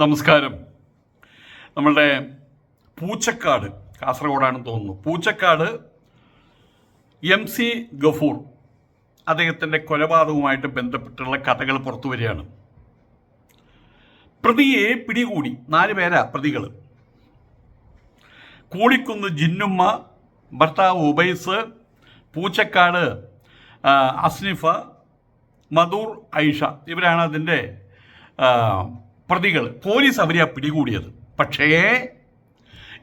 നമസ്കാരം. നമ്മളുടെ പൂച്ചക്കാട് കാസർഗോഡാണെന്ന് തോന്നുന്നു. പൂച്ചക്കാട് എം സി ഗഫൂർ അദ്ദേഹത്തിന്റെ കൊലപാതകവുമായിട്ട് ബന്ധപ്പെട്ടുള്ള കഥകൾ പുറത്തു വരികയാണ്. പ്രതിയെ പിടികൂടി നാല് പേരാ പ്രതികൾ. കൂടിക്കുന്ന് ജിന്നുമ്മ ഭർത്താവ് ഉബൈസ് പൂച്ചക്കാട് അസ്നിഫ മധൂർ ഐഷ ഇവരാണ് അതിന്റെ പ്രതികൾ പോലീസ് അവരെ പിടികൂടിയത്. പക്ഷേ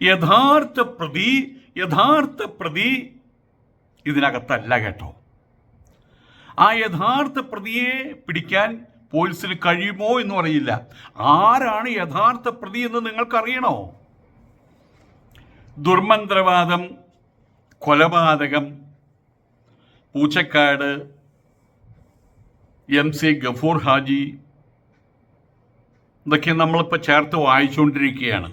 യഥാർത്ഥ പ്രതി യഥാർത്ഥ പ്രതി ഇതിനകത്തല്ല കേട്ടോ. ആ യഥാർത്ഥ പ്രതിയെ പിടിക്കാൻ പോലീസിന് കഴിയുമോ എന്ന് അറിയില്ല. ആരാണ് യഥാർത്ഥ പ്രതി എന്ന് നിങ്ങൾക്കറിയണോ? ദുർമന്ത്രവാദം കൊലപാതകം പൂച്ചക്കാട് എം സി ഗഫൂർ ഹാജി ഇതൊക്കെ നമ്മളിപ്പോൾ ചേർത്ത് വായിച്ചുകൊണ്ടിരിക്കുകയാണ്.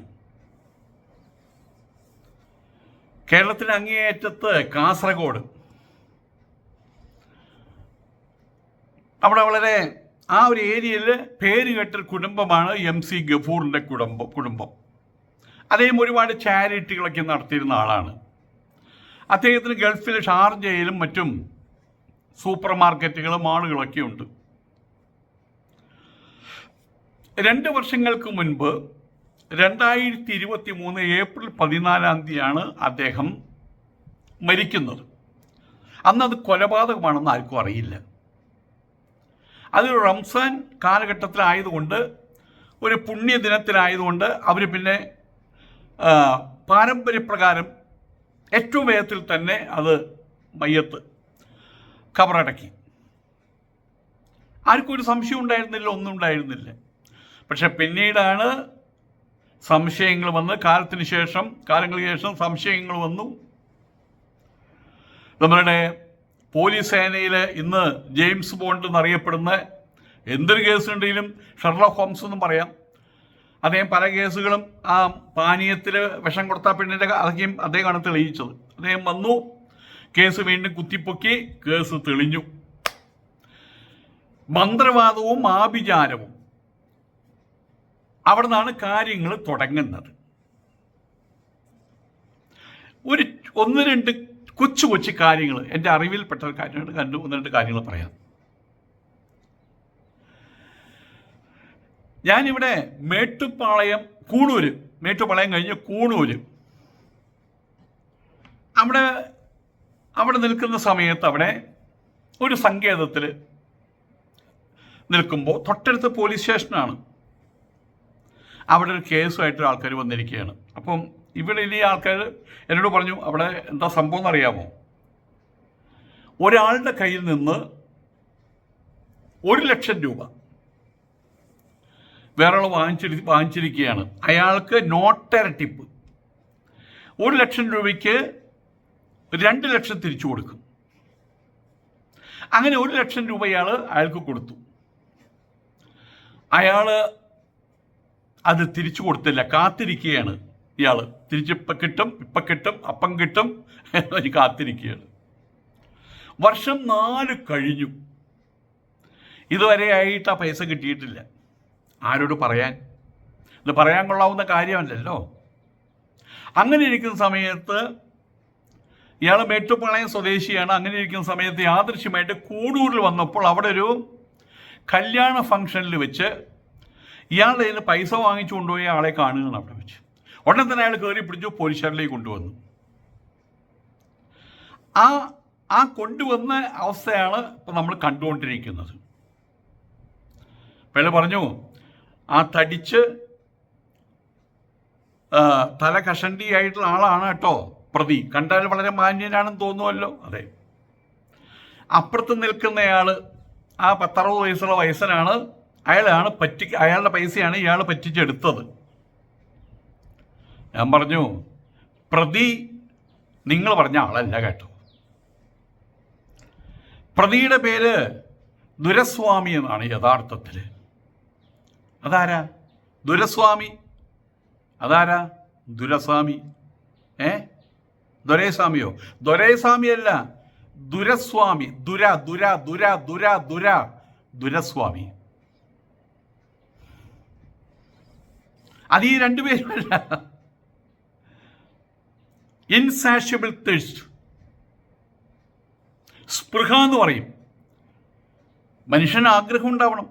കേരളത്തിന് അങ്ങേയറ്റത്ത് കാസർഗോഡ്. അവിടെ വളരെ ആ ഒരു ഏരിയയിൽ പേര് കേട്ടൊരു കുടുംബമാണ് എം സി ഗഫൂറിന്റെ കുടുംബം കുടുംബം. അദ്ദേഹം ഒരുപാട് ചാരിറ്റികളൊക്കെ നടത്തിയിരുന്ന ആളാണ്. അദ്ദേഹത്തിന് ഗൾഫിൽ ഷാർജയിലും മറ്റും സൂപ്പർ മാർക്കറ്റുകളും ആളുകളൊക്കെ ഉണ്ട്. രണ്ട് വർഷങ്ങൾക്ക് മുൻപ് രണ്ടായിരത്തി ഇരുപത്തി മൂന്ന് ഏപ്രിൽ പതിനാലാം തീയതിയാണ് അദ്ദേഹം മരിക്കുന്നത്. അന്ന് അത് കൊലപാതകമാണെന്ന് ആർക്കും അറിയില്ല. അത് റംസാൻ കാലഘട്ടത്തിലായതുകൊണ്ട് ഒരു പുണ്യ ദിനത്തിലായതുകൊണ്ട് അവർ പിന്നെ പാരമ്പര്യപ്രകാരം ഏറ്റവും വേഗത്തിൽ തന്നെ അത് മയ്യത്ത് കബറടക്കി. ആർക്കും ഒരു സംശയം ഉണ്ടായിരുന്നില്ല ഒന്നും ഉണ്ടായിരുന്നില്ല. പക്ഷെ പിന്നീടാണ് സംശയങ്ങൾ വന്ന് കാലത്തിന് ശേഷം കാലങ്ങൾക്ക് ശേഷം സംശയങ്ങൾ വന്നു. നമ്മളുടെ പോലീസ് സേനയിൽ ഇന്ന് ജെയിംസ് ബോണ്ട് എന്നറിയപ്പെടുന്ന എന്തൊരു കേസുണ്ടെങ്കിലും ഷെർലോക്ക് ഹോംസ് എന്നും പറയാം. അദ്ദേഹം പല കേസുകളും ആ പാനീയത്തിൽ വിഷം കൊടുത്ത പെണ്ണിന്റെ അതൊക്കെയും അദ്ദേഹമാണ് തെളിയിച്ചത്. അദ്ദേഹം വന്നു കേസ് വീണ്ടും കുത്തിപ്പൊക്കി കേസ് തെളിഞ്ഞു. മന്ത്രവാദവും ആഭിചാരവും. അവിടെ നിന്നാണ് കാര്യങ്ങൾ തുടങ്ങുന്നത്. ഒരു ഒന്ന് രണ്ട് കൊച്ചു കൊച്ചു കാര്യങ്ങൾ എന്റെ അറിവിൽപ്പെട്ട കാര്യങ്ങൾ കണ്ടു ഒന്ന് രണ്ട് കാര്യങ്ങൾ പറയാം. ഞാനിവിടെ മേട്ടുപ്പാളയം കൂണൂര്. മേട്ടുപാളയം കഴിഞ്ഞ് കൂണൂര്. അവിടെ അവിടെ നിൽക്കുന്ന സമയത്ത് അവിടെ ഒരു സങ്കേതത്തിൽ നിൽക്കുമ്പോൾ തൊട്ടടുത്ത് പോലീസ് സ്റ്റേഷനാണ്. അവിടെ ഒരു കേസുമായിട്ട് ആൾക്കാർ വന്നിരിക്കുകയാണ്. അപ്പം ഇവിടെ ഇനി ആൾക്കാർ എന്നോട് പറഞ്ഞു അവിടെ എന്താ സംഭവം എന്നറിയാമോ? ഒരാളുടെ കയ്യിൽ നിന്ന് ഒരു ലക്ഷം രൂപ വേറെ ആൾ വാങ്ങിച്ചിരി വാങ്ങിച്ചിരിക്കുകയാണ്. അയാൾക്ക് നോട്ടര ടിപ്പ്. ഒരു ലക്ഷം രൂപയ്ക്ക് രണ്ട് ലക്ഷം തിരിച്ചു കൊടുക്കും. അങ്ങനെ ഒരു ലക്ഷം രൂപ അയാൾ അയാൾക്ക് കൊടുത്തു. അയാൾ അത് തിരിച്ചു കൊടുത്തില്ല. കാത്തിരിക്കുകയാണ് ഇയാൾ തിരിച്ചിപ്പം കിട്ടും ഇപ്പം കിട്ടും അപ്പം കിട്ടും എന്നൊരു കാത്തിരിക്കുകയാണ് വർഷം നാല് കഴിഞ്ഞു. ഇതുവരെ ആയിട്ട് ആ പൈസ കിട്ടിയിട്ടില്ല. ആരോട് പറയാൻ? ഇത് പറയാൻ കൊള്ളാവുന്ന കാര്യമല്ലല്ലോ. അങ്ങനെ ഇരിക്കുന്ന സമയത്ത് ഇയാൾ മേട്ടുപ്പാളയം സ്വദേശിയാണ്. അങ്ങനെ ഇരിക്കുന്ന സമയത്ത് യാദൃശ്യമായിട്ട് കൂടൂരിൽ വന്നപ്പോൾ അവിടെ ഒരു കല്യാണ ഫംഗ്ഷനിൽ വെച്ച് ഇയാളുടെ കയ്യിൽ പൈസ വാങ്ങിച്ചു കൊണ്ടുപോയി ആളെ കാണുകയാണ് അവിടെ വെച്ച്. ഉടനെ തന്നെ അയാൾ കയറി പിടിച്ചു പോലീസുകാരിലേക്ക് കൊണ്ടുവന്നു. ആ ആ കൊണ്ടുവന്ന അവസ്ഥയാണ് ഇപ്പം നമ്മൾ കണ്ടുകൊണ്ടിരിക്കുന്നത്. അയാൾ പറഞ്ഞു ആ തടിച്ച് തല കഷണ്ടി ആയിട്ടുള്ള ആളാണ് കേട്ടോ പ്രതി. കണ്ടാൽ വളരെ മാന്യനാണെന്ന് തോന്നുമല്ലോ. അതെ. അപ്പുറത്ത് നിൽക്കുന്നയാൾ ആ പത്തറുപത് വയസ്സുള്ള വയസ്സനാണ് അയാളാണ് പറ്റി അയാളുടെ പൈസയാണ് ഇയാൾ പറ്റിച്ചെടുത്തത്. ഞാൻ പറഞ്ഞു പ്രതി നിങ്ങൾ പറഞ്ഞ ആളല്ല കേട്ടോ. പ്രതിയുടെ പേര് ദുരസ്വാമി എന്നാണ് യഥാർത്ഥത്തിൽ. അതാരാ? ദുരസ്വാമി? അതാരാ? ദുരസ്വാമി. ഏ? ദൊരേസ്വാമിയോ? ദൊരേസ്വാമിയല്ല ദുരസ്വാമി. ദുര ദുര ദുര ദുര ദുര ദുരസ്വാമി. അത് ഈ രണ്ടുപേരുമല്ല ഇൻസാഷ്യബിൾ തേഴ്സ്റ്റ് സ്പൃഹ എന്ന് പറയും. മനുഷ്യന് ആഗ്രഹം ഉണ്ടാവണം.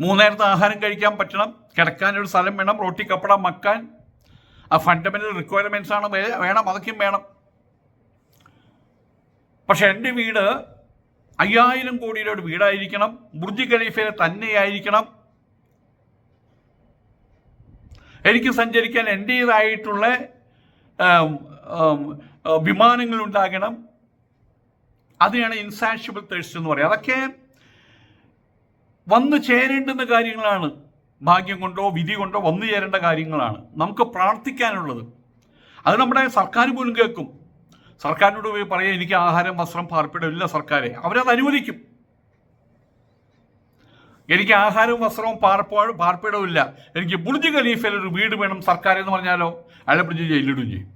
മൂന്നേരത്തെ ആഹാരം കഴിക്കാൻ പറ്റണം കിടക്കാനൊരു സ്ഥലം വേണം റോട്ടി കപ്പട മക്കാൻ ആ ഫണ്ടമെന്റൽ റിക്വയർമെന്റ്സ് ആണ് വേണം അതൊക്കെയും വേണം. പക്ഷെ എന്റെ വീട് അയ്യായിരം കോടിയുടെ ഒരു വീടായിരിക്കണം ബുർജ് ഖലീഫയിലെ തന്നെയായിരിക്കണം എനിക്ക് സഞ്ചരിക്കാൻ എന്റേതായിട്ടുള്ള വിമാനങ്ങൾ ഉണ്ടാകണം അതിനാണ് ഇൻസാഷ്യബിൾ തേഴ്സ് എന്ന് പറയുക. അതൊക്കെ വന്നു ചേരേണ്ടുന്ന കാര്യങ്ങളാണ്. ഭാഗ്യം കൊണ്ടോ വിധി കൊണ്ടോ വന്നു ചേരേണ്ട കാര്യങ്ങളാണ്. നമുക്ക് പ്രാർത്ഥിക്കാനുള്ളത്. അത് നമ്മുടെ സർക്കാർ പോലും കേൾക്കും. സർക്കാരിനോട് പോയി പറയാം എനിക്ക് ആഹാരം വസ്ത്രം പാർപ്പിടം ഇല്ല സർക്കാരെ. അവരത് അനുവദിക്കും. എനിക്ക് ആഹാരവും വസ്ത്രവും പാർപ്പോ പാർപ്പിടവും ഇല്ല. എനിക്ക് ബുർജ് ഖലീഫയിൽ ഒരു വീട് വേണം സർക്കാർ എന്ന് പറഞ്ഞാലോ? അയാളെ പിടിച്ച് ജയിലിടും ചെയ്യും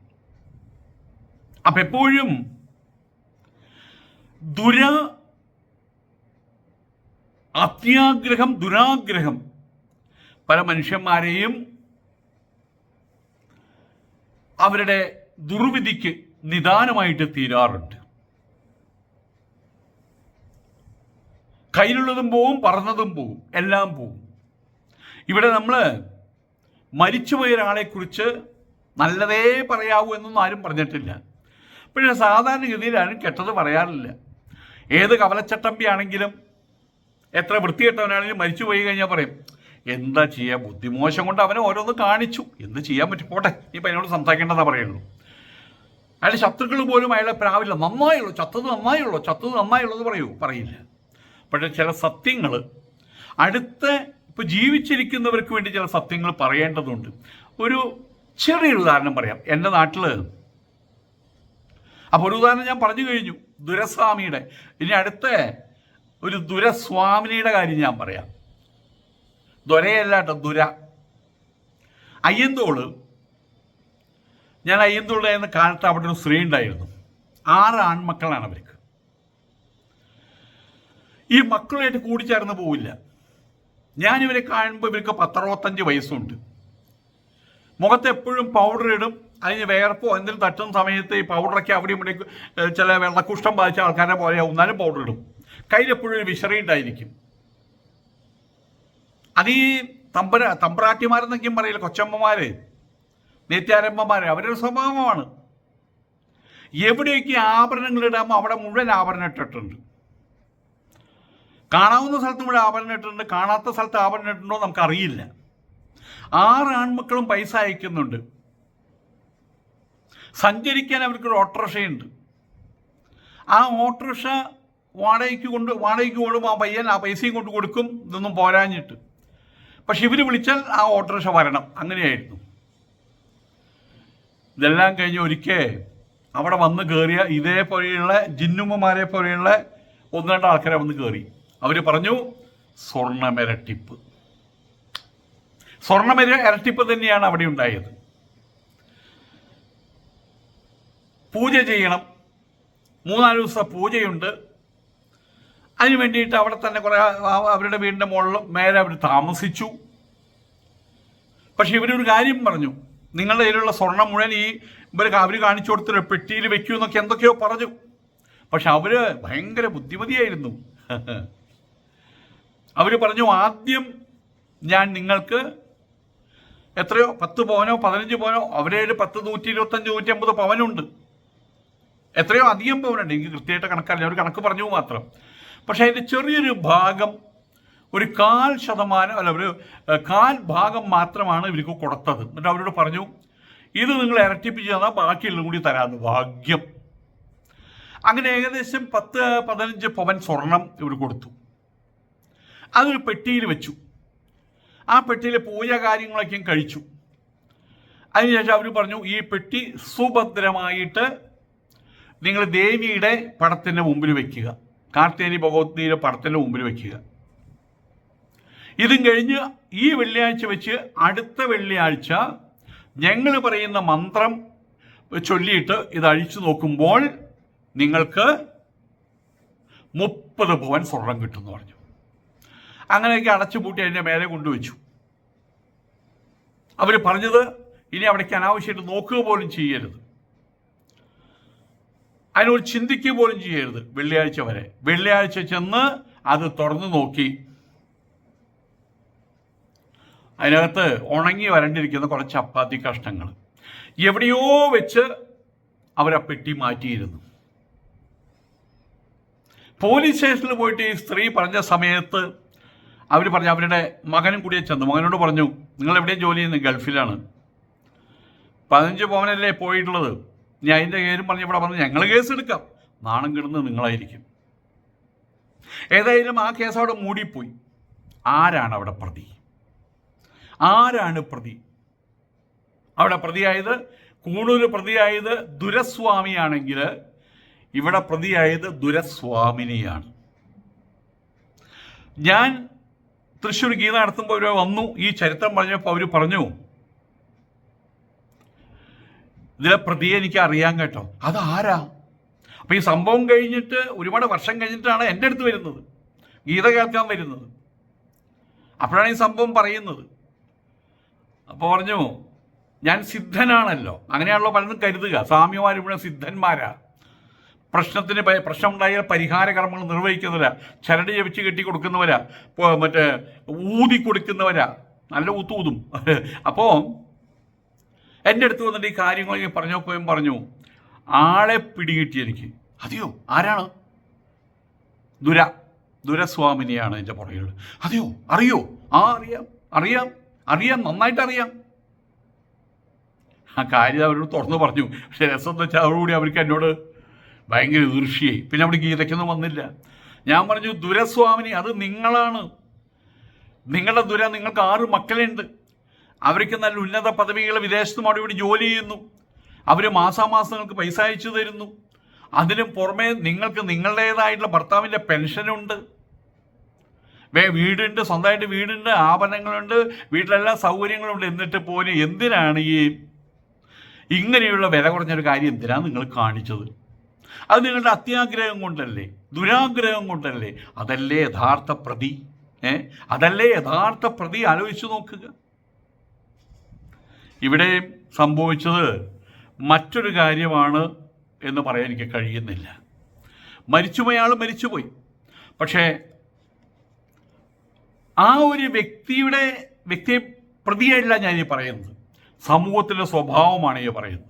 അപ്പൊ എപ്പോഴും ദുര അത്യാഗ്രഹം ദുരാഗ്രഹം പല മനുഷ്യന്മാരെയും അവരുടെ ദുർവിധിക്ക് നിദാനമായിട്ട് തീരാറുണ്ട്. കയ്യിലുള്ളതും പോവും പറഞ്ഞതും പോവും എല്ലാം പോവും. ഇവിടെ നമ്മൾ മരിച്ചുപോയ ഒരാളെക്കുറിച്ച് നല്ലതേ പറയാവൂ എന്നൊന്നും ആരും പറഞ്ഞിട്ടില്ല. പക്ഷേ സാധാരണഗതിയിൽ ആരും കെട്ടത് പറയാറില്ല. ഏത് കവലച്ചട്ടമ്പി ആണെങ്കിലും എത്ര വൃത്തികെട്ടവനാണെങ്കിലും മരിച്ചു പോയി കഴിഞ്ഞാൽ പറയും എന്താ ചെയ്യുക ബുദ്ധിമോശം കൊണ്ട് അവനെ ഓരോന്ന് കാണിച്ചു. എന്ത് ചെയ്യാൻ പറ്റും? പോട്ടെ ഇപ്പം എന്നോട് സംസാരിക്കേണ്ടതാ പറയുള്ളൂ. അയാളുടെ ശത്രുക്കൾ പോലും അയാളെ പ്രാവില്ല. നന്നായുള്ളൂ ചത്തത് നന്നായുള്ളൂ ചത്തത് നന്നായുള്ളത് പറയൂ പറയില്ല. പക്ഷേ ചില സത്യങ്ങൾ അടുത്ത ഇപ്പോൾ ജീവിച്ചിരിക്കുന്നവർക്ക് വേണ്ടി ചില സത്യങ്ങൾ പറയേണ്ടതുണ്ട്. ഒരു ചെറിയൊരു ഉദാഹരണം പറയാം. എന്റെ നാട്ടിൽ അപ്പോൾ ഒരു ഉദാഹരണം ഞാൻ പറഞ്ഞു കഴിഞ്ഞു ദുരസ്വാമിയുടെ. ഇനി അടുത്ത ഒരു ദുരസ്വാമിനിയുടെ കാര്യം ഞാൻ പറയാം. ദുരയല്ല കേട്ടോ ദുര. അയ്യന്തോൾ. ഞാൻ അയ്യന്തോളുടെ കാലത്ത് അവിടെ ഒരു സ്ത്രീ ഉണ്ടായിരുന്നു. ആറ് ആൺമക്കളാണ് അവർക്ക്. ഈ മക്കളായിട്ട് കൂടിച്ചേർന്ന് പോവില്ല. ഞാൻ ഇവരെ കാണുമ്പോൾ ഇവർക്ക് പത്തറുപത്തഞ്ച് വയസ്സുണ്ട്. മുഖത്ത് എപ്പോഴും പൗഡർ ഇടും. അതിന് വേർപ്പോ എന്തെങ്കിലും തട്ടുന്ന സമയത്ത് ഈ പൗഡറൊക്കെ അവിടെ ഇവിടെ ചില വെള്ളക്കുഷ്ടം ബാധിച്ച ആൾക്കാരെ പോലെ ഒന്നാലും പൗഡർ ഇടും. കയ്യിൽ എപ്പോഴും ഒരു വിശറി ഉണ്ടായിരിക്കും. അത് ഈ തമ്പര തമ്പ്രാട്ടിമാരെന്നൊക്കെയും പറയില്ല കൊച്ചമ്മമാര് നിത്യാരംഭമാര് അവരുടെ സ്വഭാവമാണ്. എവിടെയൊക്കെ ആഭരണങ്ങൾ ഇടാമോ അവിടെ മുഴുവൻ ആഭരണം ഇട്ടിട്ടുണ്ട്. കാണാവുന്ന സ്ഥലത്ത് ഇവിടെ ആഭരണം ഇട്ടിട്ടുണ്ട്. കാണാത്ത സ്ഥലത്ത് ആഭരണം ഇട്ടിട്ടുണ്ടോ നമുക്കറിയില്ല. ആറ് ആൺമക്കളും പൈസ അയക്കുന്നുണ്ട്. സഞ്ചരിക്കാൻ അവർക്കൊരു ഓട്ടോറിക്ഷയുണ്ട്. ആ ഓട്ടോറിക്ഷ വാടകയ്ക്ക് കൊണ്ട് വാടകയ്ക്ക് കൊടുമ്പോൾ ആ പയ്യൻ ആ പൈസയും കൊണ്ട് കൊടുക്കും ഇതൊന്നും പോരാഞ്ഞിട്ട്. പക്ഷെ ഇവർ വിളിച്ചാൽ ആ ഓട്ടോറിക്ഷ വരണം. അങ്ങനെയായിരുന്നു. ഇതെല്ലാം കഴിഞ്ഞ് ഒരിക്കൽ അവിടെ വന്ന് കയറിയ ഇതേപോലെയുള്ള ജിന്നുമ്മമാരെ പോലെയുള്ള ഒന്ന് രണ്ട് ആൾക്കാരെ വന്ന് കയറി അവർ പറഞ്ഞു സ്വർണമിരട്ടിപ്പ്. സ്വർണമിര ഇരട്ടിപ്പ് തന്നെയാണ് അവിടെ ഉണ്ടായത്. പൂജ ചെയ്യണം. മൂന്നാൽ ദിവസം പൂജയുണ്ട്. അതിനു വേണ്ടിയിട്ട് അവിടെ തന്നെ കുറേ അവരുടെ വീടിന്റെ മുകളിൽ മേലെ അവർ താമസിച്ചു. പക്ഷെ ഇവരൊരു കാര്യം പറഞ്ഞു. നിങ്ങളുടെ കയ്യിലുള്ള സ്വർണം മുഴുവൻ ഈ ഇവർ അവർ കാണിച്ചു കൊടുത്തൊരു പെട്ടിയിൽ വെക്കൂ എന്നൊക്കെ എന്തൊക്കെയോ പറഞ്ഞു. പക്ഷെ അവർ ഭയങ്കര ബുദ്ധിമതിയായിരുന്നു. അവർ പറഞ്ഞു ആദ്യം ഞാൻ നിങ്ങൾക്ക് എത്രയോ പത്ത് പവനോ പതിനഞ്ച് പവനോ അവരെ ഒരു പത്ത് നൂറ്റി ഇരുപത്തഞ്ച് നൂറ്റി അമ്പത് പവനുണ്ട്. എത്രയോ അധികം പവനുണ്ട്. എനിക്ക് കൃത്യമായിട്ട് കണക്കല്ല ഒരു കണക്ക് പറഞ്ഞു മാത്രം. പക്ഷെ അതിന്റെ ചെറിയൊരു ഭാഗം ഒരു കാൽ ശതമാനം അല്ല ഒരു കാൽ ഭാഗം മാത്രമാണ് ഇവർക്ക് കൊടുത്തത്. എന്നിട്ട് അവരോട് പറഞ്ഞു ഇത് നിങ്ങൾ ഇരട്ടിപ്പിച്ച് തന്നാൽ ബാക്കിയുള്ളതും കൂടി തരാമെന്ന് ഭാഗ്യം. അങ്ങനെ ഏകദേശം പത്ത് പതിനഞ്ച് പവൻ സ്വർണം ഇവർ കൊടുത്തു. അതൊരു പെട്ടിയിൽ വെച്ചു. ആ പെട്ടിയിൽ പൂജ കാര്യങ്ങളൊക്കെയും കഴിച്ചു. അതിനുശേഷം അവർ പറഞ്ഞു ഈ പെട്ടി സുഭദ്രമായിട്ട് നിങ്ങൾ ദേവിയുടെ പടത്തിന്റെ മുമ്പിൽ വെക്കുക. കാർത്തേനി ഭഗവതിയുടെ പടത്തിന്റെ മുമ്പിൽ വെക്കുക. ഇതും കഴിഞ്ഞ് ഈ വെള്ളിയാഴ്ച വെച്ച് അടുത്ത വെള്ളിയാഴ്ച ഞങ്ങൾ പറയുന്ന മന്ത്രം ചൊല്ലിയിട്ട് ഇത് അഴിച്ചു നോക്കുമ്പോൾ നിങ്ങൾക്ക് മുപ്പത് ഭവൻ സ്വർണം കിട്ടുമെന്ന് പറഞ്ഞു. അങ്ങനെയൊക്കെ അടച്ചുപൂട്ടി അതിന്റെ മേലെ കൊണ്ടുവച്ചു. അവർ പറഞ്ഞത് ഇനി അവിടേക്ക് അനാവശ്യമായിട്ട് നോക്കുക പോലും ചെയ്യരുത്. അതിനൊരു ചിന്തിക്കുക പോലും ചെയ്യരുത് വെള്ളിയാഴ്ച വരെ. വെള്ളിയാഴ്ച ചെന്ന് അത് തുറന്നു നോക്കി. അതിനകത്ത് ഉണങ്ങി വരണ്ടിരിക്കുന്ന കുറച്ച് ചപ്പാത്തി കഷ്ണങ്ങൾ എവിടെയോ വെച്ച് അവരെ പെട്ടി മാറ്റിയിരുന്നു. പോലീസ് സ്റ്റേഷനിൽ പോയിട്ട് ഈ സ്ത്രീ പറഞ്ഞ സമയത്ത് അവർ പറഞ്ഞു അവരുടെ മകനും കൂടിയെ ചെന്നു. മകനോട് പറഞ്ഞു നിങ്ങൾ എവിടെയും ജോലി ചെയ്യുന്നത് ഗൾഫിലാണ്. പതിനഞ്ച് പവനല്ലേ പോയിട്ടുള്ളത്? ഞാൻ അതിന്റെ പേരും പറഞ്ഞ് ഇവിടെ പറഞ്ഞു ഞങ്ങൾ കേസ് എടുക്കാം. നാണം കിടന്ന് നിങ്ങളായിരിക്കും. ഏതായാലും ആ കേസ് അവിടെ മൂടിപ്പോയി. ആരാണ് അവിടെ പ്രതി? ആരാണ് പ്രതി? അവിടെ പ്രതിയായത് കൂണൂർ പ്രതിയായത് ദുരസ്വാമിയാണെങ്കിൽ ഇവിടെ പ്രതിയായത് ദുരസ്വാമിനിയാണ്. ഞാൻ തൃശ്ശൂർ ഗീത നടത്തുമ്പോൾ അവർ വന്നു. ഈ ചരിത്രം പറഞ്ഞപ്പോൾ അവർ പറഞ്ഞു ഇതിലെ പ്രതിയെ എനിക്ക് അറിയാൻ കേട്ടോ. അതാരാ? അപ്പൊ ഈ സംഭവം കഴിഞ്ഞിട്ട് ഒരുപാട് വർഷം കഴിഞ്ഞിട്ടാണ് എന്റെ അടുത്ത് വരുന്നത്. ഗീത കേൾക്കാൻ വരുന്നത്. അപ്പോഴാണ് ഈ സംഭവം പറയുന്നത്. അപ്പോൾ പറഞ്ഞു ഞാൻ സിദ്ധനാണല്ലോ. അങ്ങനെയാണല്ലോ പലതും കരുതുക. സ്വാമിമാർ ഇവിടെ സിദ്ധന്മാരാ. പ്രശ്നത്തിന് പ്രശ്നമുണ്ടായാൽ പരിഹാര കർമ്മങ്ങൾ നിർവഹിക്കുന്നവരാ. ചരട് ജപിച്ച് കെട്ടി കൊടുക്കുന്നവരാ മറ്റേ ഊതി കൊടുക്കുന്നവരാ. നല്ല ഊത്തൂതും. അപ്പോൾ എന്റെ അടുത്ത് വന്നിട്ട് ഈ കാര്യങ്ങളൊക്കെ പറഞ്ഞപ്പോഴും പറഞ്ഞു ആളെ പിടികിട്ടി എനിക്ക്. അതെയോ? ആരാണ്? ദുര. ദുരസ്വാമിനിയാണ് എന്റെ പുറകിൽ. അതെയോ? അറിയോ? ആ അറിയാം. അറിയാം. അറിയാം. നന്നായിട്ട് അറിയാം ആ കാര്യം അവരോട് തുറന്നു പറഞ്ഞു. പക്ഷെ രസം എന്ന് വെച്ചാൽ അവരോടുകൂടി അവർക്ക് എന്നോട് ഭയങ്കര ഈർഷ്യയായി പിന്നെ അവിടെ ഗീതയ്ക്കൊന്നും വന്നില്ല. ഞാൻ പറഞ്ഞു ദുരസ്വാമിനി അത് നിങ്ങളാണ്. നിങ്ങളുടെ ദുര നിങ്ങൾക്ക് ആറ് മക്കളുണ്ട്. അവർക്ക് നല്ല ഉന്നത പദവികൾ വിദേശത്തും അവിടെ ഇവിടെ ജോലി ചെയ്യുന്നു. അവർ മാസാമാസം നിങ്ങൾക്ക് പൈസ അയച്ചു തരുന്നു. അതിനും പുറമെ നിങ്ങൾക്ക് നിങ്ങളുടേതായിട്ടുള്ള ഭർത്താവിന്റെ പെൻഷനുണ്ട്. വേ വീടുണ്ട് സ്വന്തമായിട്ട് വീടുണ്ട് ആഭരണങ്ങളുണ്ട് വീട്ടിലെല്ലാം സൗകര്യങ്ങളുണ്ട്. എന്നിട്ട് പോലും എന്തിനാണ് ഈ ഇങ്ങനെയുള്ള വില കുറഞ്ഞൊരു കാര്യം എന്തിനാണ് നിങ്ങൾ കാണിച്ചത്? അത് നിങ്ങളുടെ അത്യാഗ്രഹം കൊണ്ടല്ലേ ദുരാഗ്രഹം കൊണ്ടല്ലേ? അതല്ലേ യഥാർത്ഥ പ്രതി? ഏ? അതല്ലേ യഥാർത്ഥ പ്രതി? ആലോചിച്ചു നോക്കുക. ഇവിടെ സംഭവിച്ചത് മറ്റൊരു കാര്യമാണ് എന്ന് പറയാൻ എനിക്ക് കഴിയുന്നില്ല. മരിച്ചുപോയാൾ മരിച്ചുപോയി. പക്ഷേ ആ ഒരു വ്യക്തിയുടെ വ്യക്തിയെ പ്രതിയല്ല ഞാൻ ഈ പറയുന്നത്. സമൂഹത്തിന്റെ സ്വഭാവമാണ് ഈ പറയുന്നത്.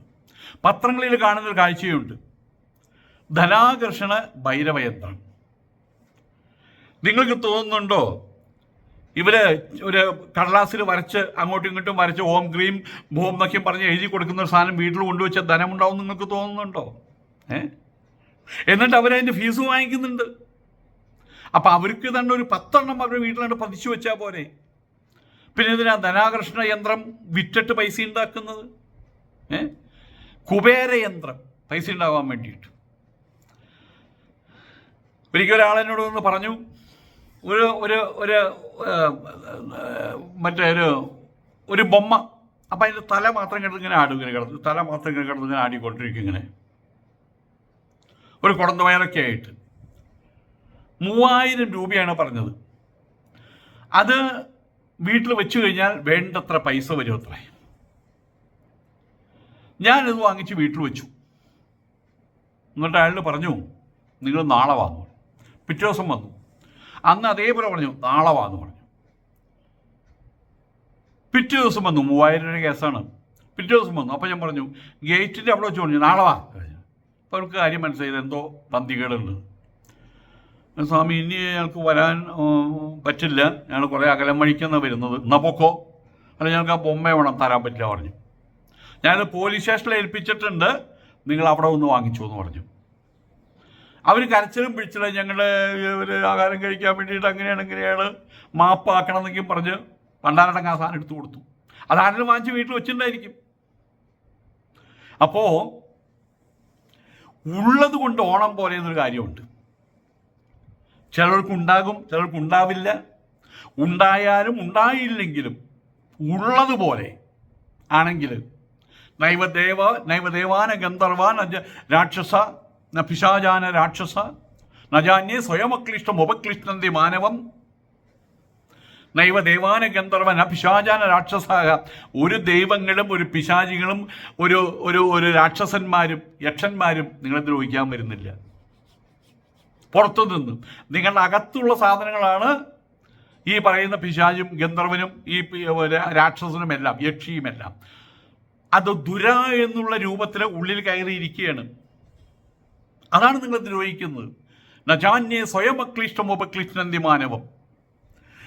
പത്രങ്ങളിൽ കാണുന്ന ഒരു കാഴ്ചയുണ്ട്. ധനാകർഷണ ഭൈരവയന്ത്രം നിങ്ങൾക്ക് തോന്നുന്നുണ്ടോ? ഇവർ ഒരു കടലാസിൽ വരച്ച് അങ്ങോട്ടും ഇങ്ങോട്ടും വരച്ച് ഓം ക്രീം ഭൂം എന്നൊക്കെ പറഞ്ഞ് എഴുതി കൊടുക്കുന്ന ഒരു സാധനം വീട്ടിൽ കൊണ്ടുവച്ച ധനമുണ്ടാവും നിങ്ങൾക്ക് തോന്നുന്നുണ്ടോ? ഏ? എന്നിട്ട് അവരതിന്റെ ഫീസ് വാങ്ങിക്കുന്നുണ്ട്. അപ്പം അവർക്ക് തന്നെ ഒരു പത്തെണ്ണം അവരുടെ വീട്ടിലാണ്ട് പതിച്ചു വെച്ചാൽ പോരെ. പിന്നെ ഇതിനാ ധനാകർഷണ യന്ത്രം വിറ്റിട്ട് പൈസ ഉണ്ടാക്കുന്നത്? ഏ? കുബേര യന്ത്രം പൈസ ഉണ്ടാവാൻ വേണ്ടിയിട്ട്. ഒരിക്കൽ ഒരാളെന്നോട് ഒന്ന് പറഞ്ഞു ഒരു ഒരു ഒരു മറ്റേ ഒരു ഒരു ബൊമ്മ. അപ്പം അതിന്റെ തല മാത്രം കിടന്ന് ഇങ്ങനെ ആടും ഇങ്ങനെ കിടന്നു. തല മാത്രം ഇങ്ങനെ കിടന്ന് ഇങ്ങനെ ആടിക്കൊണ്ടിരിക്കും ഇങ്ങനെ. ഒരു കുടന്ത വയറൊക്കെ ആയിട്ട്. മൂവായിരം രൂപയാണ് പറഞ്ഞത്. അത് വീട്ടിൽ വെച്ചു കഴിഞ്ഞാൽ വേണ്ടത്ര പൈസ വരും അത്രേ. ഞാനിത് വാങ്ങിച്ച് വീട്ടിൽ വെച്ചു. എന്നിട്ട് അയാൾ പറഞ്ഞു നിങ്ങൾ നാളെ വാങ്ങും പിറ്റേ ദിവസം വന്നു. അന്ന് അതേപോലെ പറഞ്ഞു നാളെ വാന്ന് പറഞ്ഞു. പിറ്റേ ദിവസം വന്നു മൂവായിരം രൂപ കേസാണ്. പിറ്റേ ദിവസം വന്നു. അപ്പോൾ ഞാൻ പറഞ്ഞു ഗേറ്റിന്റെ അവിടെ വെച്ച് പറഞ്ഞു നാളെ വാ. അപ്പോൾ അവർക്ക് കാര്യം മനസ്സിലായത് എന്തോ പന്തികേടുണ്ട്. സ്വാമി ഇനി ഞങ്ങൾക്ക് വരാൻ പറ്റില്ല. ഞങ്ങൾ കുറേ അകലം വഴിക്കാണ് വരുന്നത്. എന്നാ പൊക്കോ. അല്ല ഞങ്ങൾക്ക് ആ ബൊമ്മ വേണം തരാൻ പറ്റില്ല പറഞ്ഞു. ഞാൻ പോലീസ് സ്റ്റേഷനിൽ ഏൽപ്പിച്ചിട്ടുണ്ട്. നിങ്ങൾ അവിടെ ഒന്ന് വാങ്ങിച്ചു എന്ന് പറഞ്ഞു. അവർ കരച്ചിലും പിടിച്ചില്ല ഞങ്ങൾ ഒരു ആഹാരം കഴിക്കാൻ വേണ്ടിയിട്ട് അങ്ങനെയാണ് ഇങ്ങനെയാണ് മാപ്പാക്കണം എന്നൊക്കെ പറഞ്ഞ് പണ്ടാരടങ്ങ് ആ സാധനം എടുത്തു കൊടുത്തു. അതാരും വാങ്ങിച്ച് വീട്ടിൽ വെച്ചിട്ടുണ്ടായിരിക്കും. അപ്പോൾ ഉള്ളത് കൊണ്ട് ഓണം പോലെ എന്നൊരു കാര്യമുണ്ട്. ചിലർക്ക് ഉണ്ടാകും ചിലർക്ക് ഉണ്ടാവില്ല. ഉണ്ടായാലും ഉണ്ടായില്ലെങ്കിലും ഉള്ളതുപോലെ ആണെങ്കിൽ നൈവദേവ നൈവദേവാന ഗന്ധർവാൻ രാക്ഷസ ന പിശാചാന രാക്ഷസ നജാന്യേ സ്വയമക്ലിഷ്ടം ഉപക്ലിഷ്ടന്തി മാനവം. നൈവ ദേവാന ആ പിശാചാന രാക്ഷസാക ഒരു ദൈവങ്ങളും ഒരു പിശാചികളും ഒരു ഒരു ഒരു രാക്ഷസന്മാരും യക്ഷന്മാരും നിങ്ങളെ ദ്രോഹിക്കാൻ വരുന്നില്ല. പുറത്തു നിന്നും നിങ്ങളുടെ അകത്തുള്ള സാധനങ്ങളാണ് ഈ പറയുന്ന പിശാചും ഗന്ധർവനും ഈ രാക്ഷസനും എല്ലാം യക്ഷിയുമെല്ലാം അത് ദുര എന്നുള്ള രൂപത്തിൽ ഉള്ളിൽ കയറിയിരിക്കുകയാണ്. അതാണ് നിങ്ങൾ ദ്രോഹിക്കുന്നത് നജാന്യെ സ്വയം അക്ലിഷ്ടം ഉപക്ലിഷ്ടനന്തി മാനവം.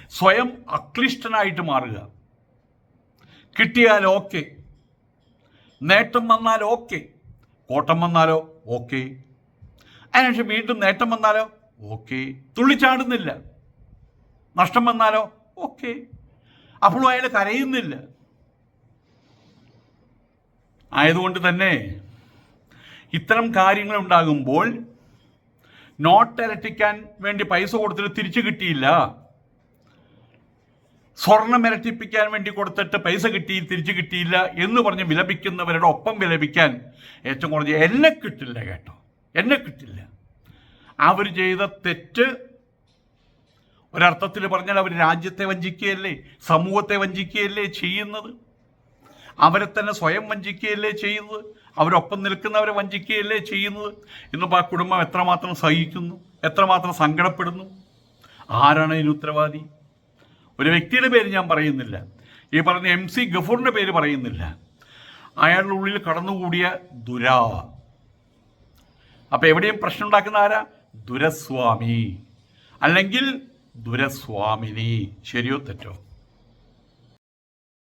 സ്വയം അക്ലിഷ്ടനായിട്ട് മാറുക. കിട്ടിയാൽ ഓക്കെ. നേട്ടം വന്നാൽ ഓക്കെ. കോട്ടം വന്നാലോ ഓക്കെ. അതിനുശേഷം വീണ്ടും നേട്ടം വന്നാലോ ഓക്കെ. തുള്ളിച്ചാടുന്നില്ല. നഷ്ടം വന്നാലോ ഓക്കെ. അപ്പോഴും അയാൾ കരയുന്നില്ല. ആയതുകൊണ്ട് തന്നെ ഇത്തരം കാര്യങ്ങൾ ഉണ്ടാകുമ്പോൾ നോട്ട് ഇരട്ടിക്കാൻ വേണ്ടി പൈസ കൊടുത്തിട്ട് തിരിച്ചു കിട്ടിയില്ല. സ്വർണം ഇരട്ടിപ്പിക്കാൻ വേണ്ടി കൊടുത്തിട്ട് പൈസ കിട്ടി തിരിച്ചു കിട്ടിയില്ല എന്ന് പറഞ്ഞ് വിലപിക്കുന്നവരുടെ ഒപ്പം വിലപിക്കാൻ ഏറ്റവും കുറഞ്ഞ എന്നെ കിട്ടില്ല കേട്ടോ. എന്നെ കിട്ടില്ല. അവർ ചെയ്ത തെറ്റ് ഒരർത്ഥത്തിൽ പറഞ്ഞാൽ അവർ രാജ്യത്തെ വഞ്ചിക്കുകയല്ലേ സമൂഹത്തെ വഞ്ചിക്കുകയല്ലേ ചെയ്യുന്നത്? അവരെ തന്നെ സ്വയം വഞ്ചിക്കുകയല്ലേ ചെയ്യുന്നത്? അവരൊപ്പം നിൽക്കുന്നവരെ വഞ്ചിക്കുകയല്ലേ ചെയ്യുന്നത്? ഇന്നിപ്പോൾ ആ കുടുംബം എത്രമാത്രം സഹിക്കുന്നു? എത്രമാത്രം സങ്കടപ്പെടുന്നു? ആരാണ് ഇതിന് ഉത്തരവാദി? ഒരു വ്യക്തിയുടെ പേര് ഞാൻ പറയുന്നില്ല. ഈ പറഞ്ഞ എം സി ഗഫൂറിന്റെ പേര് പറയുന്നില്ല. അയാളുടെ ഉള്ളിൽ കടന്നുകൂടിയ ദുരാ അപ്പം എവിടെയും പ്രശ്നം ഉണ്ടാക്കുന്ന ആരാ? ദുരസ്വാമി. അല്ലെങ്കിൽ ദുരസ്വാമിനി. ശരിയോ തെറ്റോ?